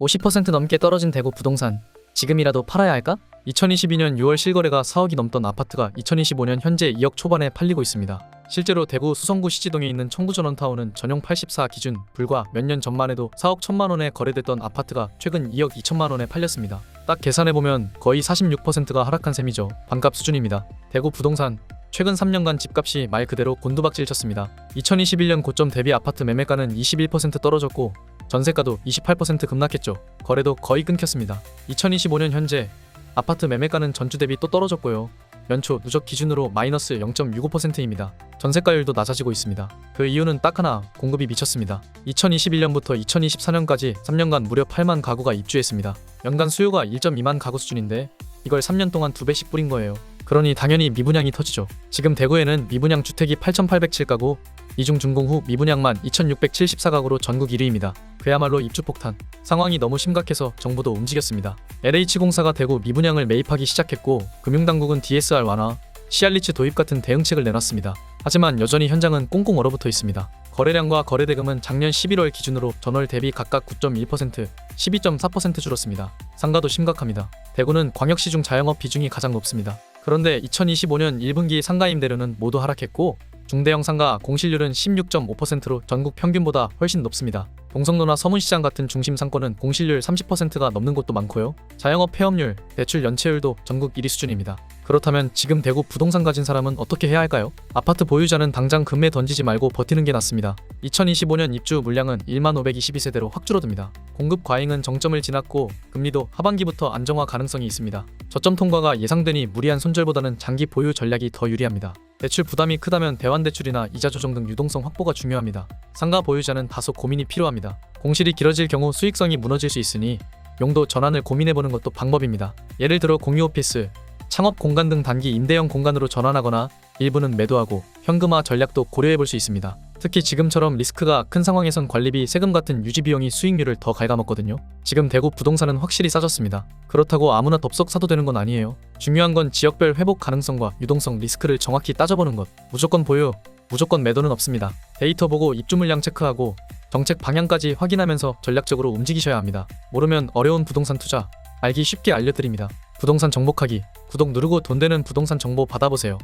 50% 넘게 떨어진 대구 부동산. 지금이라도 팔아야 할까? 2022년 6월 실거래가 4억이 넘던 아파트가 2025년 현재 2억 초반에 팔리고 있습니다. 실제로 대구 수성구 시지동에 있는 청구전원타운은 전용 84 기준 불과 몇 년 전만 해도 4억 1천만 원에 거래됐던 아파트가 최근 2억 2천만 원에 팔렸습니다. 딱 계산해보면 거의 46%가 하락한 셈이죠. 반값 수준입니다. 대구 부동산 최근 3년간 집값이 말 그대로 곤두박질 쳤습니다. 2021년 고점 대비 아파트 매매가는 21% 떨어졌고 전세가도 28% 급락했죠. 거래도 거의 끊겼습니다. 2025년 현재 아파트 매매가는 전주 대비 또 떨어졌고요. 연초 누적 기준으로 마이너스 0.65%입니다. 전세가율도 낮아지고 있습니다. 그 이유는 딱 하나 공급이 미쳤습니다. 2021년부터 2024년까지 3년간 무려 8만 가구가 입주했습니다. 연간 수요가 1.2만 가구 수준인데 이걸 3년 동안 두 배씩 뿌린 거예요. 그러니 당연히 미분양이 터지죠. 지금 대구에는 미분양 주택이 8,807가구, 이중 준공 후 미분양만 2,674가구로 전국 1위입니다. 그야말로 입주 폭탄. 상황이 너무 심각해서 정부도 움직였습니다. LH공사가 대구 미분양을 매입하기 시작했고 금융당국은 DSR 완화, 시알리츠 도입 같은 대응책을 내놨습니다. 하지만 여전히 현장은 꽁꽁 얼어붙어 있습니다. 거래량과 거래대금은 작년 11월 기준으로 전월 대비 각각 9.1%, 12.4% 줄었습니다. 상가도 심각합니다. 대구는 광역시 중 자영업 비중이 가장 높습니다. 그런데 2025년 1분기 상가 임대료는 모두 하락했고 중대형 상가 공실률은 16.5%로 전국 평균보다 훨씬 높습니다. 동성로나 서문시장 같은 중심 상권은 공실률 30%가 넘는 곳도 많고요. 자영업 폐업률, 대출 연체율도 전국 1위 수준입니다. 그렇다면 지금 대구 부동산 가진 사람은 어떻게 해야 할까요? 아파트 보유자는 당장 금매 던지지 말고 버티는 게 낫습니다. 2025년 입주 물량은 1만 522세대로 확 줄어듭니다. 공급 과잉은 정점을 지났고 금리도 하반기부터 안정화 가능성이 있습니다. 저점 통과가 예상되니 무리한 손절보다는 장기 보유 전략이 더 유리합니다. 대출 부담이 크다면 대환대출이나 이자 조정 등 유동성 확보가 중요합니다. 상가 보유자는 다소 고민이 필요 합니다. 공실이 길어질 경우 수익성이 무너질 수 있으니 용도 전환을 고민해보는 것도 방법입니다. 예를 들어 공유 오피스, 창업 공간 등 단기 임대형 공간으로 전환하거나 일부는 매도하고 현금화 전략도 고려해 볼 수 있습니다. 특히 지금처럼 리스크가 큰 상황에선 관리비, 세금 같은 유지 비용이 수익률을 더 갉아먹거든요. 지금 대구 부동산은 확실히 싸졌습니다. 그렇다고 아무나 덥석 사도 되는 건 아니에요. 중요한 건 지역별 회복 가능성과 유동성 리스크를 정확히 따져보는 것. 무조건 보유, 무조건 매도는 없습니다. 데이터 보고 입주 물량 체크하고 정책 방향까지 확인하면서 전략적으로 움직이셔야 합니다. 모르면 어려운 부동산 투자 알기 쉽게 알려드립니다. 부동산 정복하기 구독 누르고 돈 되는 부동산 정보 받아보세요.